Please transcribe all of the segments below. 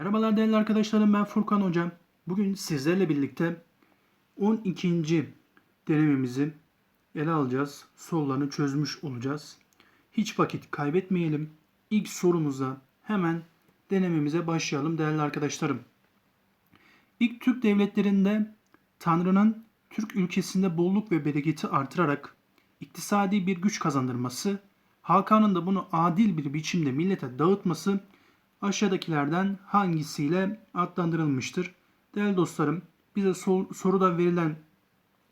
Merhabalar değerli arkadaşlarım ben Furkan Hocam. Bugün sizlerle birlikte 12. denememizi ele alacağız. Sorularını çözmüş olacağız. Hiç vakit kaybetmeyelim. İlk sorumuza hemen denememize başlayalım değerli arkadaşlarım. İlk Türk devletlerinde Tanrı'nın Türk ülkesinde bolluk ve bereketi artırarak iktisadi bir güç kazandırması, Hakan'ın da bunu adil bir biçimde millete dağıtması aşağıdakilerden hangisiyle adlandırılmıştır? Değerli dostlarım, bize sor- soruda verilen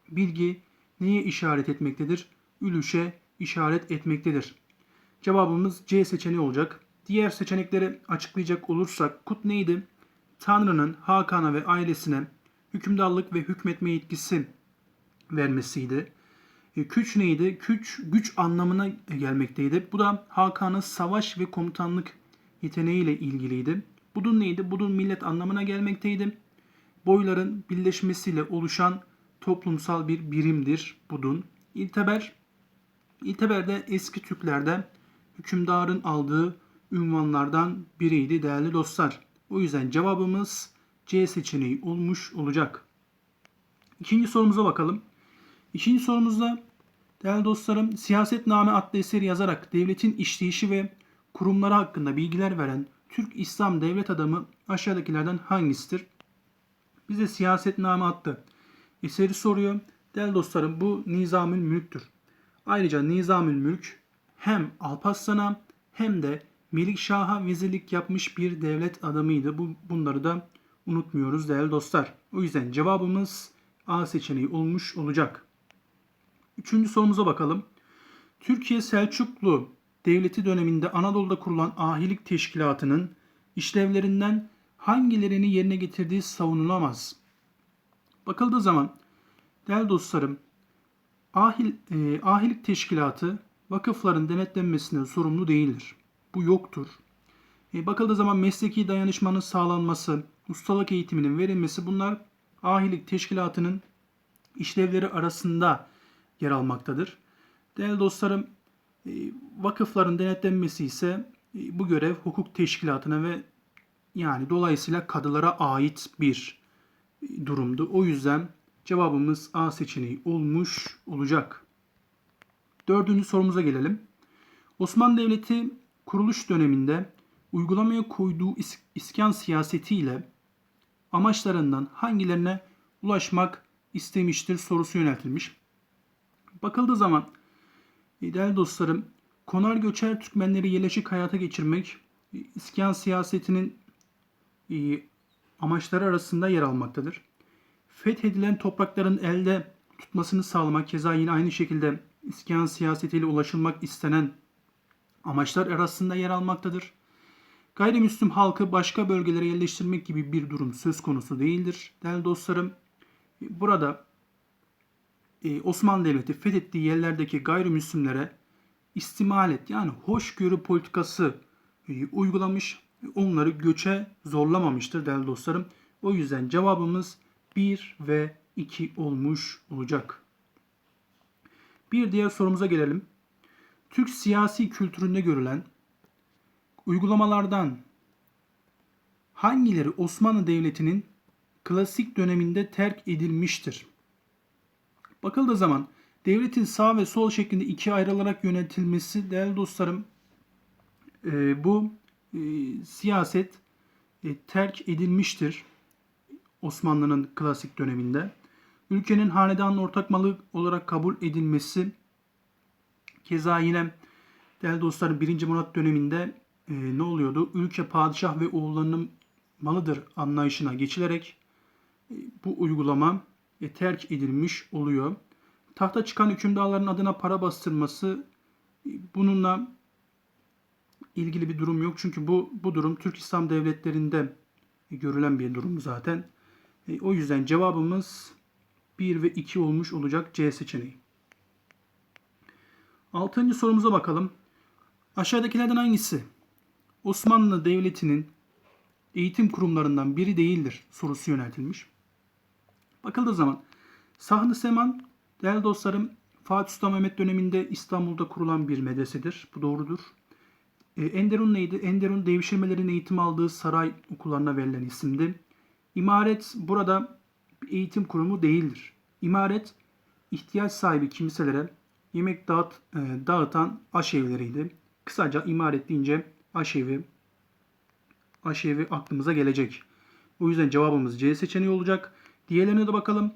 bilgi neye işaret etmektedir? Ülüşe işaret etmektedir. Cevabımız C seçeneği olacak. Diğer seçenekleri açıklayacak olursak Kut neydi? Tanrı'nın Hakan'a ve ailesine hükümdarlık ve hükmetme yetkisi vermesiydi. E, Küç neydi? Küç güç anlamına gelmekteydi. Bu da Hakan'ın savaş ve komutanlık yeteneğiyle ilgiliydi. Budun neydi? Budun millet anlamına gelmekteydi. Boyların birleşmesiyle oluşan toplumsal bir birimdir budun. İlteber, İlteber de eski Türklerde hükümdarın aldığı ünvanlardan biriydi değerli dostlar. O yüzden cevabımız C seçeneği olmuş olacak. İkinci sorumuza bakalım. İkinci sorumuzda değerli dostlarım Siyasetname adlı eseri yazarak devletin işleyişi ve kurumları hakkında bilgiler veren Türk İslam devlet adamı aşağıdakilerden hangisidir? Bize Siyasetname adlı eseri soruyor. Değerli dostlarım bu Nizamül Mülk'tür. Ayrıca Nizamül Mülk hem Alparslan'a hem de Melikşah'a vezirlik yapmış bir devlet adamıydı. Bu, bunları da unutmuyoruz değerli dostlar. O yüzden cevabımız A seçeneği olmuş olacak. Üçüncü sorumuza bakalım. Türkiye Selçuklu Devleti döneminde Anadolu'da kurulan ahilik teşkilatının işlevlerinden hangilerini yerine getirdiği savunulamaz. Bakıldığı zaman değerli dostlarım ahil, e, ahilik teşkilatı vakıfların denetlenmesine sorumlu değildir. Bu yoktur. E, bakıldığı zaman mesleki dayanışmanın sağlanması, ustalık eğitiminin verilmesi bunlar ahilik teşkilatının işlevleri arasında yer almaktadır. Değerli dostlarım, vakıfların denetlenmesi ise e, bu görev hukuk teşkilatına ve yani dolayısıyla kadılara ait bir e, durumdu. O yüzden cevabımız A seçeneği olmuş olacak. Dördüncü sorumuza gelelim. Osmanlı Devleti kuruluş döneminde uygulamaya koyduğu is- iskan siyasetiyle amaçlarından hangilerine ulaşmak istemiştir sorusu yöneltilmiş. Bakıldığı zaman değerli dostlarım konar göçer Türkmenleri yerleşik hayata geçirmek iskan siyasetinin e, amaçları arasında yer almaktadır. Fethedilen toprakların elde tutmasını sağlamak keza yine aynı şekilde iskan siyasetiyle ulaşılmak istenen amaçlar arasında yer almaktadır. Gayrimüslim halkı başka bölgelere yerleştirmek gibi bir durum söz konusu değildir. Değerli dostlarım, burada e, Osmanlı Devleti fethettiği yerlerdeki gayrimüslimlere istimalet yani hoşgörü politikası e, uygulamış, onları göçe zorlamamıştır değerli dostlarım. O yüzden cevabımız 1 ve 2 olmuş olacak. Bir diğer sorumuza gelelim. Türk siyasi kültüründe görülen uygulamalardan hangileri Osmanlı Devleti'nin klasik döneminde terk edilmiştir? Bakıldığı zaman devletin sağ ve sol şeklinde ikiye ayrılarak yönetilmesi değerli dostlarım e, bu e, siyaset e, terk edilmiştir Osmanlı'nın klasik döneminde. Ülkenin hanedanın ortak malı olarak kabul edilmesi keza yine değerli dostlarım 1. Murat döneminde e, ne oluyordu? Ülke padişah ve oğullarının malıdır anlayışına geçilerek e, bu uygulama e, terk edilmiş oluyor. Tahta çıkan hükümdarların adına para bastırması e, bununla ilgili bir durum yok. Çünkü bu bu durum Türk İslam devletlerinde e, görülen bir durum zaten. O yüzden cevabımız 1 ve 2 olmuş olacak C seçeneği. Altıncı sorumuza bakalım. Aşağıdakilerden hangisi Osmanlı Devleti'nin eğitim kurumlarından biri değildir sorusu yöneltilmiş. Bakıldığı zaman Sahn-ı Seman değerli dostlarım Fatih Sultan Mehmet döneminde İstanbul'da kurulan bir medresedir. Bu doğrudur. E, Enderun neydi? Enderun devşirmelerin eğitim aldığı saray okullarına verilen isimdi. İmaret burada eğitim kurumu değildir. İmaret ihtiyaç sahibi kimselere yemek dağıt, e, dağıtan aşevleriydi. Kısaca imaret deyince aşevi, aşevi aklımıza gelecek. O yüzden cevabımız C seçeneği olacak. Diğerlerine de bakalım.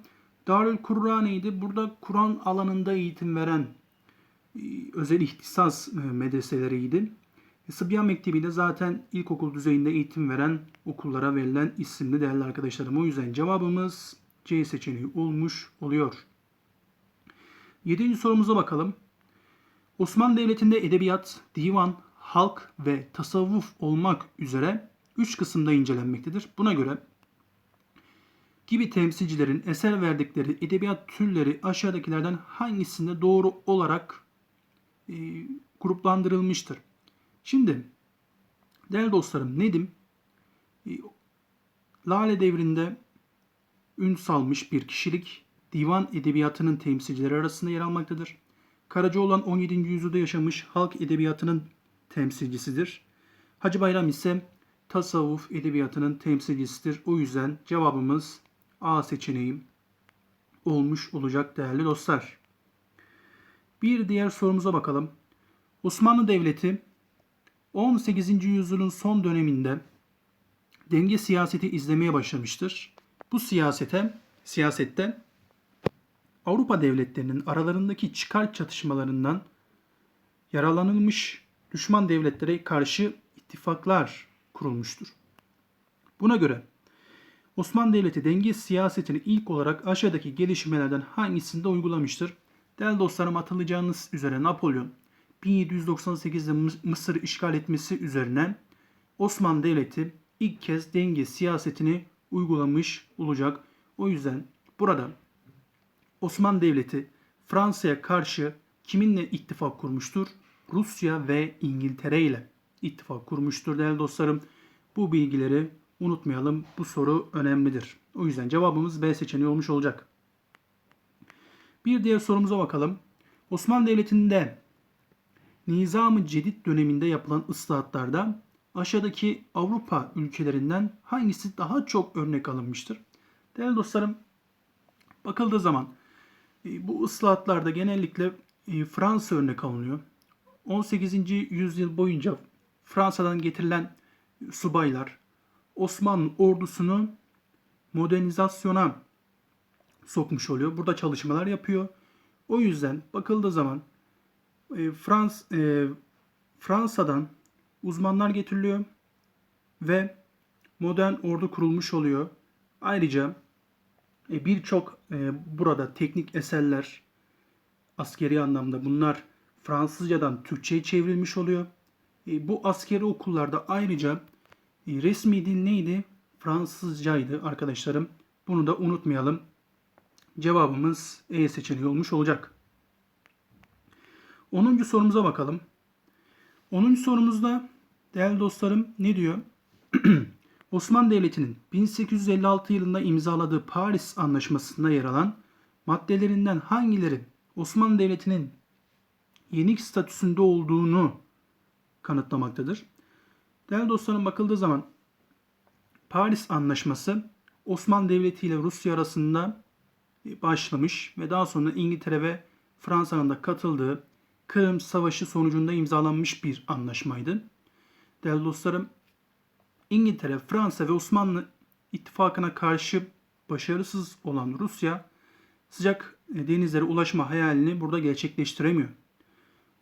Darül Kurra neydi? Burada Kur'an alanında eğitim veren e, özel ihtisas e, medreseleriydi. Sıbyan Mektebi de zaten ilkokul düzeyinde eğitim veren okullara verilen isimli değerli arkadaşlarım. O yüzden cevabımız C seçeneği olmuş oluyor. Yedinci sorumuza bakalım. Osmanlı Devleti'nde edebiyat, divan, halk ve tasavvuf olmak üzere 3 kısımda incelenmektedir. Buna göre gibi temsilcilerin eser verdikleri edebiyat türleri aşağıdakilerden hangisinde doğru olarak e, gruplandırılmıştır? Şimdi değerli dostlarım Nedim e, Lale devrinde ün salmış bir kişilik divan edebiyatının temsilcileri arasında yer almaktadır. Karacaoğlan 17. yüzyılda yaşamış halk edebiyatının temsilcisidir. Hacı Bayram ise tasavvuf edebiyatının temsilcisidir. O yüzden cevabımız A seçeneği olmuş olacak değerli dostlar. Bir diğer sorumuza bakalım. Osmanlı Devleti 18. yüzyılın son döneminde denge siyaseti izlemeye başlamıştır. Bu siyasete, siyasette Avrupa devletlerinin aralarındaki çıkar çatışmalarından yaralanılmış düşman devletlere karşı ittifaklar kurulmuştur. Buna göre Osmanlı Devleti denge siyasetini ilk olarak aşağıdaki gelişmelerden hangisinde uygulamıştır? Değerli dostlarım hatırlayacağınız üzere Napolyon 1798'de Mısır'ı işgal etmesi üzerine Osmanlı Devleti ilk kez denge siyasetini uygulamış olacak. O yüzden burada Osmanlı Devleti Fransa'ya karşı kiminle ittifak kurmuştur? Rusya ve İngiltere ile ittifak kurmuştur değerli dostlarım. Bu bilgileri unutmayalım. Bu soru önemlidir. O yüzden cevabımız B seçeneği olmuş olacak. Bir diğer sorumuza bakalım. Osmanlı Devleti'nde Nizam-ı Cedid döneminde yapılan ıslahatlarda aşağıdaki Avrupa ülkelerinden hangisi daha çok örnek alınmıştır? Değerli dostlarım, bakıldığı zaman e, bu ıslahatlarda genellikle e, Fransa örnek alınıyor. 18. yüzyıl boyunca Fransa'dan getirilen subaylar Osmanlı ordusunu modernizasyona sokmuş oluyor. Burada çalışmalar yapıyor. O yüzden bakıldığı zaman e, Frans e, Fransa'dan uzmanlar getiriliyor ve modern ordu kurulmuş oluyor. Ayrıca e, birçok e, burada teknik eserler askeri anlamda bunlar Fransızcadan Türkçe'ye çevrilmiş oluyor. E, bu askeri okullarda ayrıca resmi dil neydi? Fransızcaydı arkadaşlarım. Bunu da unutmayalım. Cevabımız E seçeneği olmuş olacak. 10. sorumuza bakalım. 10. sorumuzda değerli dostlarım ne diyor? Osmanlı Devleti'nin 1856 yılında imzaladığı Paris Anlaşması'nda yer alan maddelerinden hangileri Osmanlı Devleti'nin yenik statüsünde olduğunu kanıtlamaktadır. Değerli dostlarım bakıldığı zaman Paris Anlaşması Osmanlı Devleti ile Rusya arasında başlamış ve daha sonra İngiltere ve Fransa'nın da katıldığı Kırım Savaşı sonucunda imzalanmış bir anlaşmaydı. Değerli dostlarım, İngiltere, Fransa ve Osmanlı ittifakına karşı başarısız olan Rusya sıcak denizlere ulaşma hayalini burada gerçekleştiremiyor.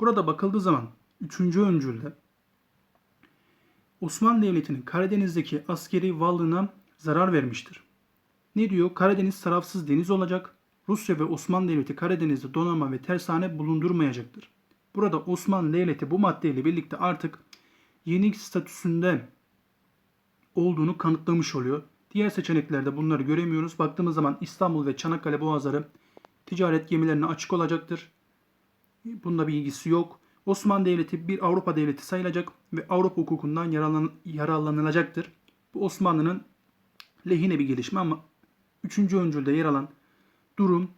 Burada bakıldığı zaman 3. öncülde Osmanlı Devleti'nin Karadeniz'deki askeri varlığına zarar vermiştir. Ne diyor? Karadeniz tarafsız deniz olacak. Rusya ve Osmanlı Devleti Karadeniz'de donanma ve tersane bulundurmayacaktır. Burada Osmanlı Devleti bu maddeyle birlikte artık yenik statüsünde olduğunu kanıtlamış oluyor. Diğer seçeneklerde bunları göremiyoruz. Baktığımız zaman İstanbul ve Çanakkale boğazları ticaret gemilerine açık olacaktır. Bunda bir ilgisi yok. Osmanlı Devleti bir Avrupa devleti sayılacak ve Avrupa hukukundan yararlan yararlanılacaktır. Bu Osmanlı'nın lehine bir gelişme ama 3. öncülde yer alan durum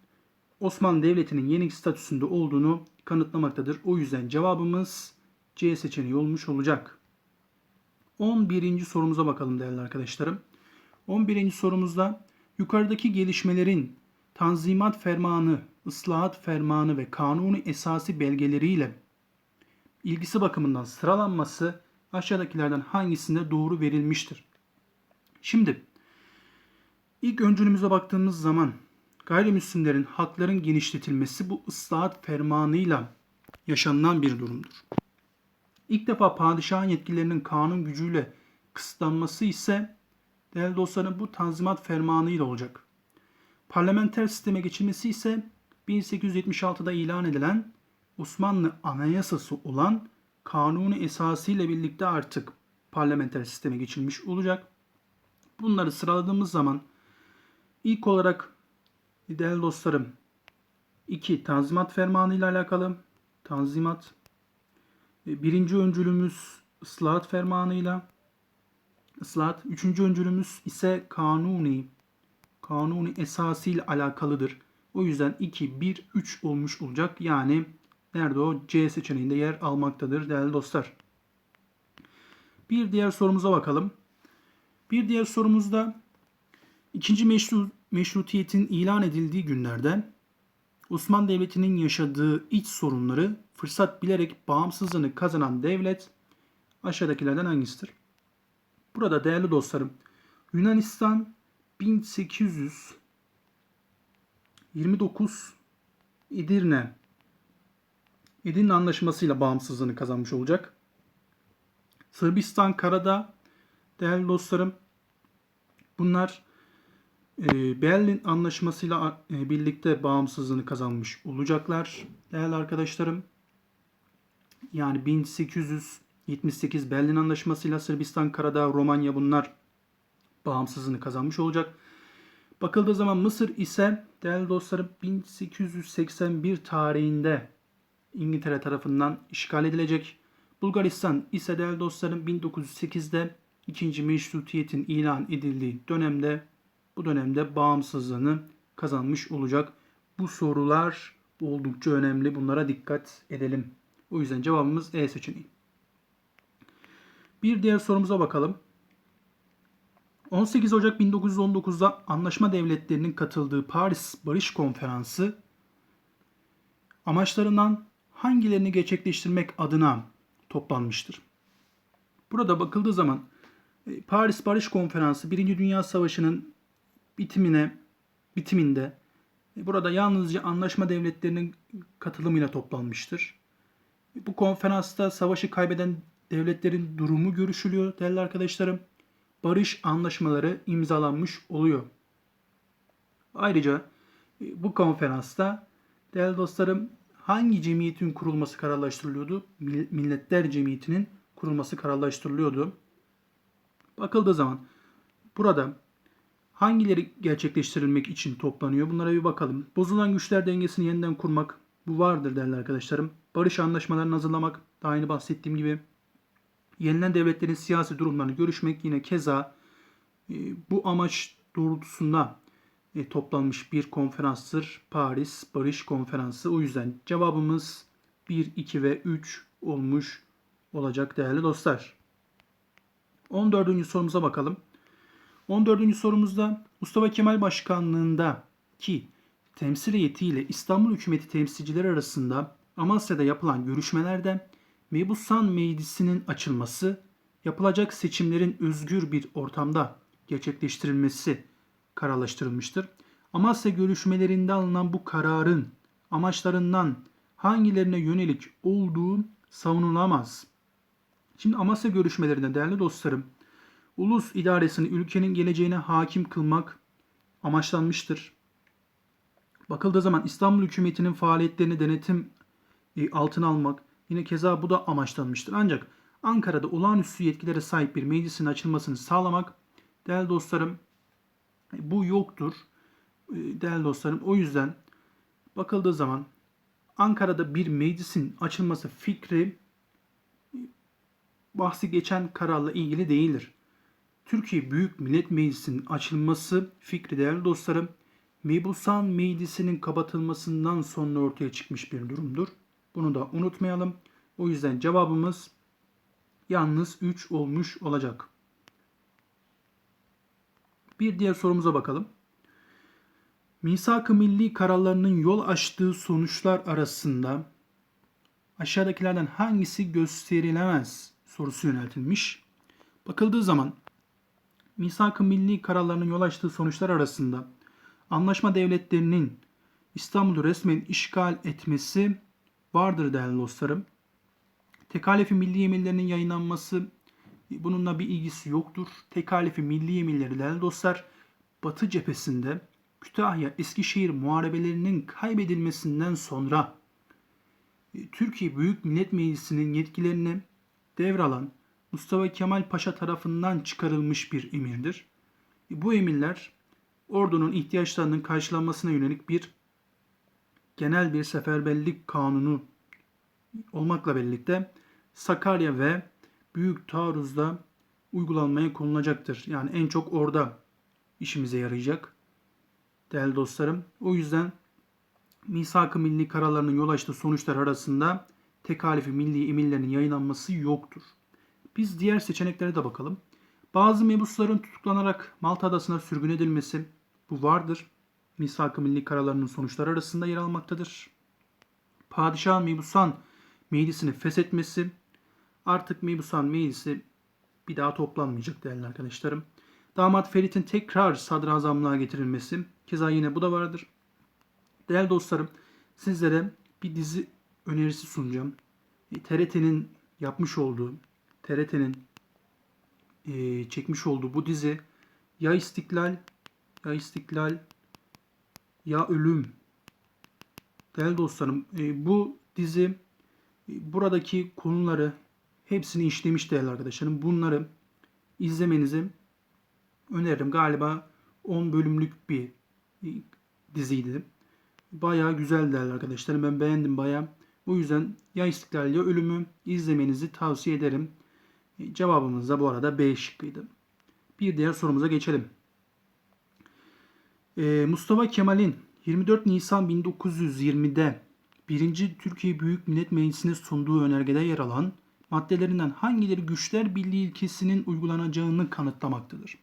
Osmanlı Devleti'nin yenik statüsünde olduğunu kanıtlamaktadır. O yüzden cevabımız C seçeneği olmuş olacak. 11. sorumuza bakalım değerli arkadaşlarım. 11. sorumuzda yukarıdaki gelişmelerin Tanzimat Fermanı, Islahat Fermanı ve Kanuni Esası belgeleriyle ilgisi bakımından sıralanması aşağıdakilerden hangisinde doğru verilmiştir? Şimdi ilk öncülümüze baktığımız zaman gayrimüslimlerin hakların genişletilmesi bu ıslahat fermanıyla yaşanılan bir durumdur. İlk defa padişahın yetkilerinin kanun gücüyle kısıtlanması ise değerli dostlarım bu tanzimat fermanı ile olacak. Parlamenter sisteme geçilmesi ise 1876'da ilan edilen Osmanlı Anayasası olan kanuni esası ile birlikte artık parlamenter sisteme geçilmiş olacak. Bunları sıraladığımız zaman ilk olarak değerli dostlarım 2. Tanzimat Fermanı ile alakalı Tanzimat e, Birinci öncülümüz ıslahat fermanıyla ıslahat. Üçüncü öncülümüz ise kanuni kanuni esası ile alakalıdır. O yüzden 2, 1, 3 olmuş olacak. Yani nerede o? C seçeneğinde yer almaktadır değerli dostlar. Bir diğer sorumuza bakalım. Bir diğer sorumuzda ikinci meşru, meşrutiyetin ilan edildiği günlerde Osmanlı Devleti'nin yaşadığı iç sorunları fırsat bilerek bağımsızlığını kazanan devlet aşağıdakilerden hangisidir? Burada değerli dostlarım Yunanistan 1829 Edirne Edirne Anlaşması'yla bağımsızlığını kazanmış olacak. Sırbistan Karada değerli dostlarım bunlar e, Berlin Anlaşması'yla e, birlikte bağımsızlığını kazanmış olacaklar. Değerli arkadaşlarım yani 1878 Berlin Anlaşması'yla Sırbistan, Karadağ, Romanya bunlar bağımsızlığını kazanmış olacak. Bakıldığı zaman Mısır ise değerli dostlarım 1881 tarihinde İngiltere tarafından işgal edilecek. Bulgaristan ise değerli dostlarım 1908'de ikinci meşrutiyetin ilan edildiği dönemde bu dönemde bağımsızlığını kazanmış olacak. Bu sorular oldukça önemli. Bunlara dikkat edelim. O yüzden cevabımız E seçeneği. Bir diğer sorumuza bakalım. 18 Ocak 1919'da anlaşma devletlerinin katıldığı Paris Barış Konferansı amaçlarından hangilerini gerçekleştirmek adına toplanmıştır? Burada bakıldığı zaman e, Paris Barış Konferansı 1. Dünya Savaşı'nın bitimine bitiminde e, burada yalnızca anlaşma devletlerinin katılımıyla toplanmıştır. Bu konferansta savaşı kaybeden devletlerin durumu görüşülüyor değerli arkadaşlarım. Barış anlaşmaları imzalanmış oluyor. Ayrıca e, bu konferansta değerli dostlarım hangi cemiyetin kurulması kararlaştırılıyordu? Milletler Cemiyeti'nin kurulması kararlaştırılıyordu. Bakıldığı zaman burada hangileri gerçekleştirilmek için toplanıyor? Bunlara bir bakalım. Bozulan güçler dengesini yeniden kurmak bu vardır değerli arkadaşlarım. Barış anlaşmalarını hazırlamak daha yeni bahsettiğim gibi. Yenilen devletlerin siyasi durumlarını görüşmek yine keza e, bu amaç doğrultusunda e, toplanmış bir konferanstır. Paris Barış Konferansı. O yüzden cevabımız 1, 2 ve 3 olmuş olacak değerli dostlar. 14. sorumuza bakalım. 14. sorumuzda Mustafa Kemal Başkanlığında ki temsil heyetiyle İstanbul hükümeti temsilcileri arasında Amasya'da yapılan görüşmelerde Mebusan Meclisi'nin açılması, yapılacak seçimlerin özgür bir ortamda gerçekleştirilmesi kararlaştırılmıştır. Amasya görüşmelerinde alınan bu kararın amaçlarından hangilerine yönelik olduğu savunulamaz. Şimdi Amasya görüşmelerinde değerli dostlarım, ulus idaresini ülkenin geleceğine hakim kılmak amaçlanmıştır. Bakıldığı zaman İstanbul hükümetinin faaliyetlerini denetim e, altına almak yine keza bu da amaçlanmıştır. Ancak Ankara'da olağanüstü yetkilere sahip bir meclisin açılmasını sağlamak değerli dostlarım bu yoktur. E, değerli dostlarım o yüzden bakıldığı zaman Ankara'da bir meclisin açılması fikri e, bahsi geçen kararla ilgili değildir. Türkiye Büyük Millet Meclisi'nin açılması fikri değerli dostlarım Mebusan Meclisi'nin kapatılmasından sonra ortaya çıkmış bir durumdur. Bunu da unutmayalım. O yüzden cevabımız yalnız 3 olmuş olacak. Bir diğer sorumuza bakalım. Misak-ı milli kararlarının yol açtığı sonuçlar arasında aşağıdakilerden hangisi gösterilemez sorusu yöneltilmiş. Bakıldığı zaman Misak-ı milli kararlarının yol açtığı sonuçlar arasında anlaşma devletlerinin İstanbul'u resmen işgal etmesi vardır değerli dostlarım. Tekalifi milli emirlerinin yayınlanması bununla bir ilgisi yoktur. Tekalifi milli emirleri değerli dostlar Batı cephesinde Kütahya Eskişehir muharebelerinin kaybedilmesinden sonra e, Türkiye Büyük Millet Meclisi'nin yetkilerini devralan Mustafa Kemal Paşa tarafından çıkarılmış bir emirdir. E, Bu emirler ordunun ihtiyaçlarının karşılanmasına yönelik bir genel bir seferberlik kanunu olmakla birlikte Sakarya ve Büyük Taarruz'da uygulanmaya konulacaktır. Yani en çok orada işimize yarayacak değerli dostlarım. O yüzden misak-ı milli kararlarının yol açtığı sonuçlar arasında tekalifi milli emirlerin yayınlanması yoktur. Biz diğer seçeneklere de bakalım. Bazı mebusların tutuklanarak Malta Adası'na sürgün edilmesi bu vardır. Misak-ı milli kararlarının sonuçları arasında yer almaktadır. Padişahın mebusan meclisini feshetmesi artık mebusan meclisi bir daha toplanmayacak değerli arkadaşlarım. Damat Ferit'in tekrar sadrazamlığa getirilmesi. Keza yine bu da vardır. Değerli dostlarım sizlere bir dizi önerisi sunacağım. E, TRT'nin yapmış olduğu, TRT'nin e, çekmiş olduğu bu dizi ya İstiklal, ya İstiklal, ya Ölüm. Değerli dostlarım e, bu dizi e, buradaki konuları hepsini işlemiş değerli arkadaşlarım. Bunları izlemenizi öneririm. Galiba 10 bölümlük bir diziydi. Bayağı güzel değerli arkadaşlarım. Ben beğendim bayağı. O yüzden ya İstiklal ya Ölüm'ü izlemenizi tavsiye ederim. Cevabımız da bu arada B şıkkıydı. Bir diğer sorumuza geçelim. Ee, Mustafa Kemal'in 24 Nisan 1920'de 1. Türkiye Büyük Millet Meclisi'ne sunduğu önergede yer alan maddelerinden hangileri güçler birliği ilkesinin uygulanacağını kanıtlamaktadır?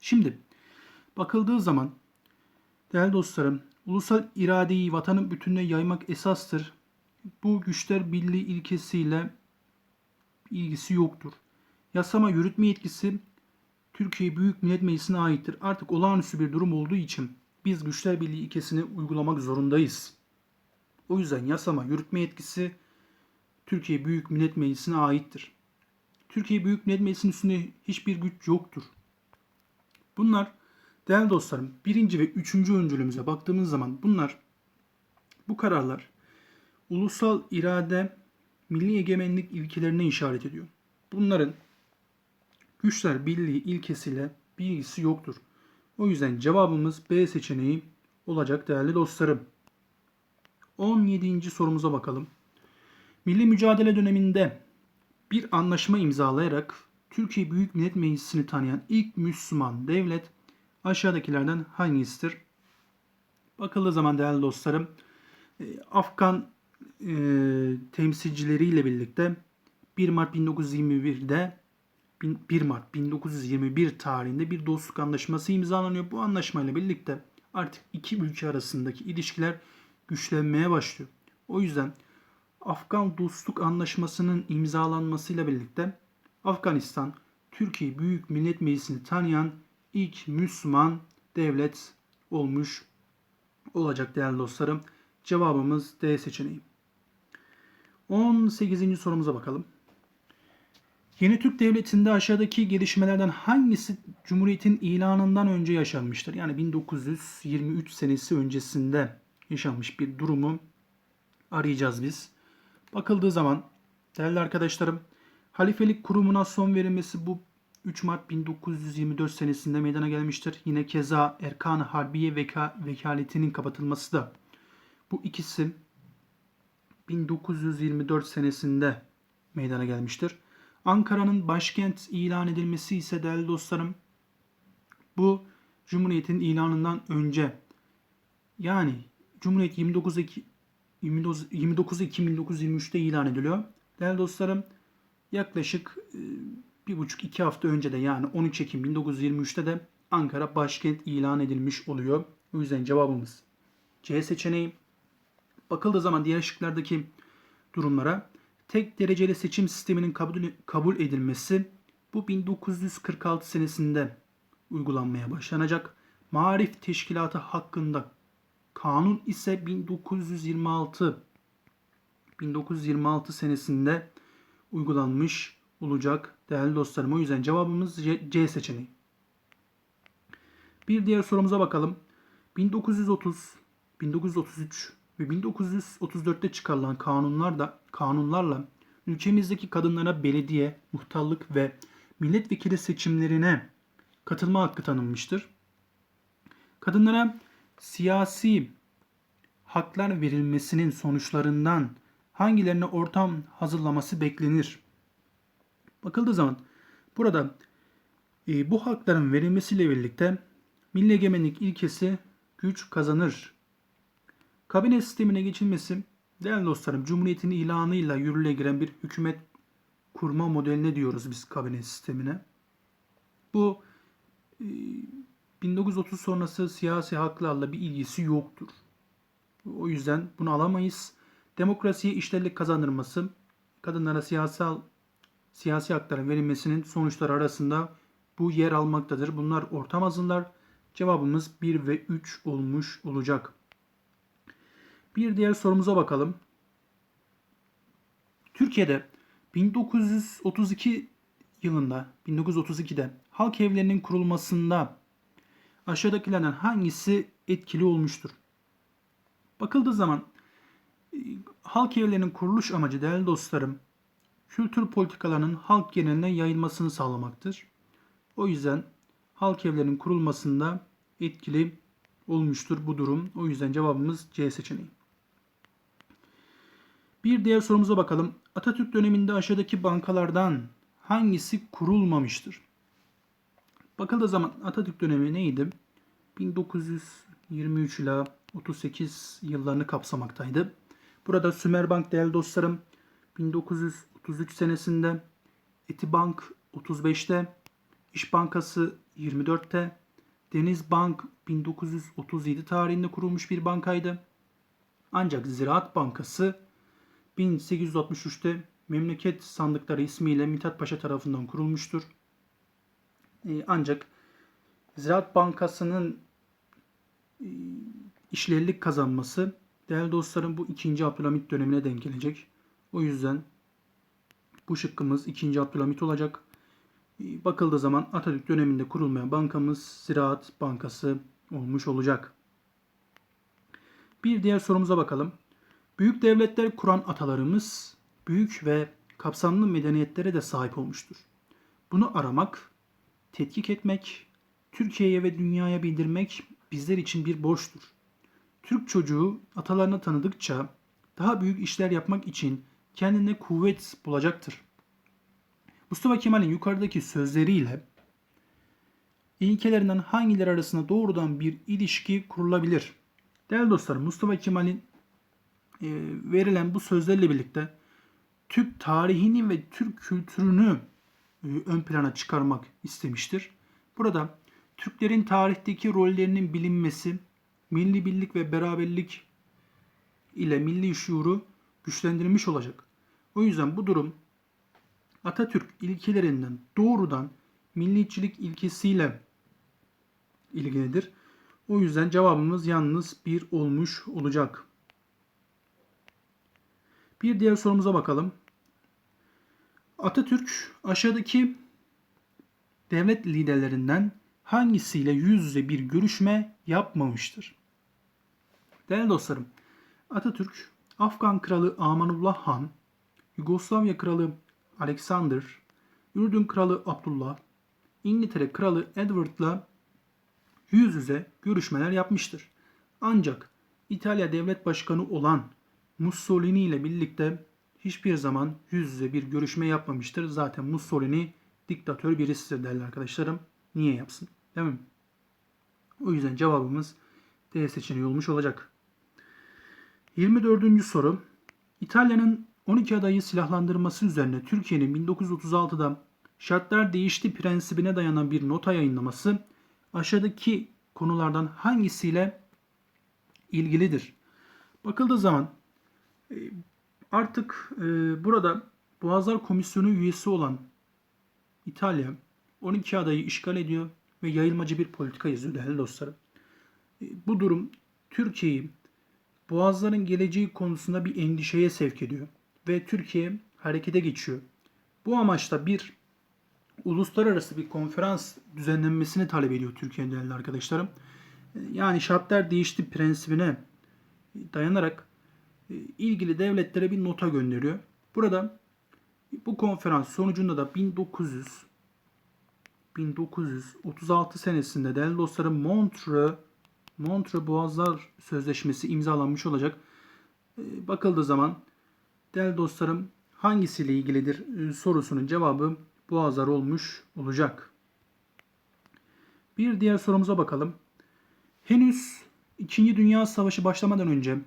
Şimdi bakıldığı zaman değerli dostlarım ulusal iradeyi vatanın bütününe yaymak esastır. Bu güçler birliği ilkesiyle ilgisi yoktur. Yasama yürütme yetkisi Türkiye Büyük Millet Meclisi'ne aittir. Artık olağanüstü bir durum olduğu için biz güçler birliği ilkesini uygulamak zorundayız. O yüzden yasama yürütme yetkisi Türkiye Büyük Millet Meclisi'ne aittir. Türkiye Büyük Millet Meclisi'nin üstünde hiçbir güç yoktur. Bunlar değerli dostlarım birinci ve üçüncü öncülümüze baktığımız zaman bunlar bu kararlar ulusal irade milli egemenlik ilkelerine işaret ediyor. Bunların güçler birliği ilkesiyle bir ilgisi yoktur. O yüzden cevabımız B seçeneği olacak değerli dostlarım. 17. sorumuza bakalım. Milli mücadele döneminde bir anlaşma imzalayarak Türkiye Büyük Millet Meclisi'ni tanıyan ilk Müslüman devlet aşağıdakilerden hangisidir? Bakıldığı zaman değerli dostlarım e, Afgan e, temsilcileriyle birlikte 1 Mart 1921'de 1 Mart 1921 tarihinde bir dostluk anlaşması imzalanıyor. Bu anlaşmayla birlikte artık iki ülke arasındaki ilişkiler güçlenmeye başlıyor. O yüzden Afgan Dostluk Anlaşması'nın imzalanmasıyla birlikte Afganistan Türkiye Büyük Millet Meclisi'ni tanıyan ilk Müslüman devlet olmuş olacak değerli dostlarım. Cevabımız D seçeneği. 18. sorumuza bakalım. Yeni Türk Devleti'nde aşağıdaki gelişmelerden hangisi Cumhuriyet'in ilanından önce yaşanmıştır? Yani 1923 senesi öncesinde yaşanmış bir durumu arayacağız biz. Bakıldığı zaman değerli arkadaşlarım halifelik kurumuna son verilmesi bu 3 Mart 1924 senesinde meydana gelmiştir. Yine keza Erkan-ı Harbiye veka vekaletinin kapatılması da bu ikisi 1924 senesinde meydana gelmiştir. Ankara'nın başkent ilan edilmesi ise değerli dostlarım bu Cumhuriyet'in ilanından önce yani Cumhuriyet 29 Ekim 29 29 Ekim 1923'te ilan ediliyor. Değerli dostlarım yaklaşık e, bir buçuk iki hafta önce de yani 13 Ekim 1923'te de Ankara başkent ilan edilmiş oluyor. O yüzden cevabımız C seçeneği. Bakıldığı zaman diğer şıklardaki durumlara tek dereceli seçim sisteminin kabul, kabul edilmesi bu 1946 senesinde uygulanmaya başlanacak. Marif Teşkilatı hakkında kanun ise 1926 1926 senesinde uygulanmış olacak değerli dostlarım. O yüzden cevabımız C, C seçeneği. Bir diğer sorumuza bakalım. 1930, 1933 ve 1934'te çıkarılan kanunlarda kanunlarla ülkemizdeki kadınlara belediye, muhtarlık ve milletvekili seçimlerine katılma hakkı tanınmıştır. Kadınlara siyasi haklar verilmesinin sonuçlarından hangilerine ortam hazırlaması beklenir? Bakıldığı zaman burada e, bu hakların verilmesiyle birlikte milli egemenlik ilkesi güç kazanır. Kabine sistemine geçilmesi değerli dostlarım Cumhuriyet'in ilanıyla yürürlüğe giren bir hükümet kurma modeline diyoruz biz kabine sistemine. Bu e, 1930 sonrası siyasi haklarla bir ilgisi yoktur. O yüzden bunu alamayız. Demokrasiye işlerlik kazandırması, kadınlara siyasal siyasi hakların verilmesinin sonuçları arasında bu yer almaktadır. Bunlar ortam azınlar. Cevabımız 1 ve 3 olmuş olacak. Bir diğer sorumuza bakalım. Türkiye'de 1932 yılında 1932'de halk evlerinin kurulmasında aşağıdakilerden hangisi etkili olmuştur? Bakıldığı zaman e, halk evlerinin kuruluş amacı değerli dostlarım kültür politikalarının halk geneline yayılmasını sağlamaktır. O yüzden halk evlerinin kurulmasında etkili olmuştur bu durum. O yüzden cevabımız C seçeneği. Bir diğer sorumuza bakalım. Atatürk döneminde aşağıdaki bankalardan hangisi kurulmamıştır? Bakıldığı zaman Atatürk dönemi neydi? 1923 ile 38 yıllarını kapsamaktaydı. Burada Sümerbank değerli dostlarım 1933 senesinde, Etibank 35'te, İş Bankası 24'te, Denizbank 1937 tarihinde kurulmuş bir bankaydı. Ancak Ziraat Bankası 1863'te Memleket Sandıkları ismiyle Mithat Paşa tarafından kurulmuştur. Ee, ancak Ziraat Bankası'nın e, işlevlilik kazanması değerli dostlarım bu 2. Abdülhamit dönemine denk gelecek. O yüzden bu şıkkımız 2. Abdülhamit olacak. Ee, bakıldığı zaman Atatürk döneminde kurulmayan bankamız Ziraat Bankası olmuş olacak. Bir diğer sorumuza bakalım. Büyük devletler kuran atalarımız büyük ve kapsamlı medeniyetlere de sahip olmuştur. Bunu aramak, tetkik etmek, Türkiye'ye ve dünyaya bildirmek bizler için bir borçtur. Türk çocuğu atalarını tanıdıkça daha büyük işler yapmak için kendine kuvvet bulacaktır. Mustafa Kemal'in yukarıdaki sözleriyle ilkelerinden hangileri arasında doğrudan bir ilişki kurulabilir? Değerli dostlarım Mustafa Kemal'in verilen bu sözlerle birlikte Türk tarihini ve Türk kültürünü ön plana çıkarmak istemiştir. Burada Türklerin tarihteki rollerinin bilinmesi, milli birlik ve beraberlik ile milli şuuru güçlendirilmiş olacak. O yüzden bu durum Atatürk ilkelerinden doğrudan milliyetçilik ilkesiyle ilgilidir. O yüzden cevabımız yalnız bir olmuş olacak. Bir diğer sorumuza bakalım. Atatürk aşağıdaki devlet liderlerinden hangisiyle yüz yüze bir görüşme yapmamıştır? Değerli dostlarım, Atatürk, Afgan Kralı Amanullah Han, Yugoslavya Kralı Alexander, Ürdün Kralı Abdullah, İngiltere Kralı Edward'la yüz yüze görüşmeler yapmıştır. Ancak İtalya Devlet Başkanı olan Mussolini ile birlikte hiçbir zaman yüz yüze bir görüşme yapmamıştır. Zaten Mussolini diktatör birisidir değerli arkadaşlarım. Niye yapsın? Değil mi? O yüzden cevabımız D seçeneği olmuş olacak. 24. soru. İtalya'nın 12 adayı silahlandırması üzerine Türkiye'nin 1936'da şartlar değişti prensibine dayanan bir nota yayınlaması aşağıdaki konulardan hangisiyle ilgilidir? Bakıldığı zaman e, artık e, burada Boğazlar Komisyonu üyesi olan İtalya 12 adayı işgal ediyor ve yayılmacı bir politika izliyor değerli dostlarım. E, Bu durum Türkiye'yi Boğazların geleceği konusunda bir endişeye sevk ediyor ve Türkiye harekete geçiyor. Bu amaçla bir uluslararası bir konferans düzenlenmesini talep ediyor Türkiye değerli arkadaşlarım. E, Yani şartlar değişti prensibine dayanarak ilgili devletlere bir nota gönderiyor. Burada bu konferans sonucunda da 1900 1936 senesinde değerli dostlarım Montreux Montreux Boğazlar Sözleşmesi imzalanmış olacak. E, Bakıldığı zaman değerli dostlarım hangisiyle ilgilidir e, sorusunun cevabı Boğazlar olmuş olacak. Bir diğer sorumuza bakalım. Henüz 2. Dünya Savaşı başlamadan önce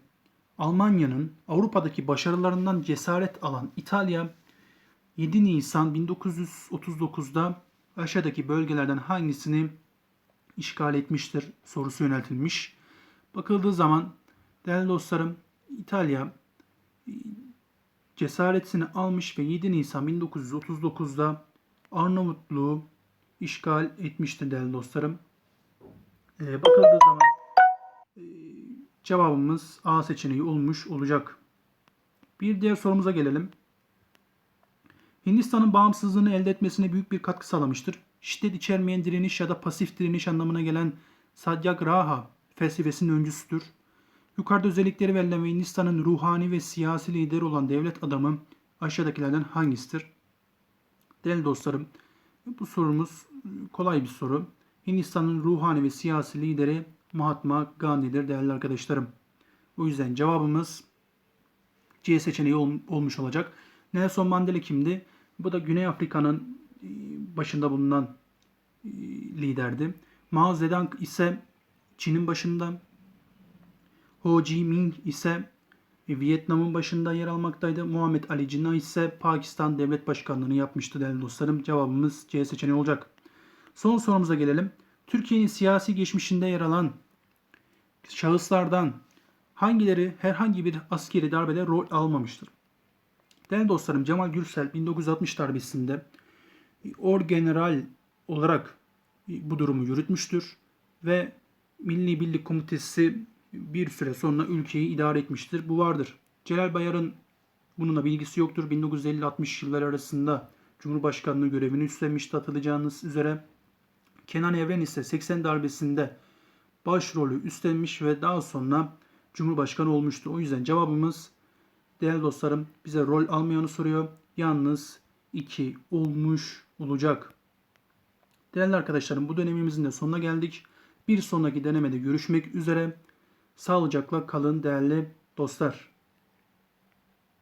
Almanya'nın Avrupa'daki başarılarından cesaret alan İtalya 7 Nisan 1939'da aşağıdaki bölgelerden hangisini işgal etmiştir sorusu yöneltilmiş. Bakıldığı zaman değerli dostlarım İtalya e, cesaretini almış ve 7 Nisan 1939'da Arnavutluğu işgal etmiştir değerli dostlarım. Ee, bakıldığı zaman e, cevabımız A seçeneği olmuş olacak. Bir diğer sorumuza gelelim. Hindistan'ın bağımsızlığını elde etmesine büyük bir katkı sağlamıştır. Şiddet içermeyen direniş ya da pasif direniş anlamına gelen Satyagraha felsefesinin öncüsüdür. Yukarıda özellikleri verilen ve Hindistan'ın ruhani ve siyasi lideri olan devlet adamı aşağıdakilerden hangisidir? Değerli dostlarım, bu sorumuz kolay bir soru. Hindistan'ın ruhani ve siyasi lideri Mahatma Gandhi'dir değerli arkadaşlarım. O yüzden cevabımız C seçeneği ol- olmuş olacak. Nelson Mandela kimdi? Bu da Güney Afrika'nın e, başında bulunan e, liderdi. Mao Zedong ise Çin'in başında. Ho Chi Minh ise Vietnam'ın başında yer almaktaydı. Muhammed Ali Jinnah ise Pakistan Devlet Başkanlığını yapmıştı değerli dostlarım. Cevabımız C seçeneği olacak. Son sorumuza gelelim. Türkiye'nin siyasi geçmişinde yer alan şahıslardan hangileri herhangi bir askeri darbede rol almamıştır? Değerli dostlarım Cemal Gürsel 1960 darbesinde orgeneral olarak bu durumu yürütmüştür ve Milli Birlik Komitesi bir süre sonra ülkeyi idare etmiştir. Bu vardır. Celal Bayar'ın bununla bilgisi yoktur. 1950-60 yılları arasında Cumhurbaşkanlığı görevini üstlenmişti hatırlayacağınız üzere. Kenan Evren ise 80 darbesinde başrolü üstlenmiş ve daha sonra Cumhurbaşkanı olmuştu. O yüzden cevabımız değerli dostlarım bize rol almayanı soruyor. Yalnız 2 olmuş olacak. Değerli arkadaşlarım bu dönemimizin de sonuna geldik. Bir sonraki denemede görüşmek üzere. Sağlıcakla kalın değerli dostlar.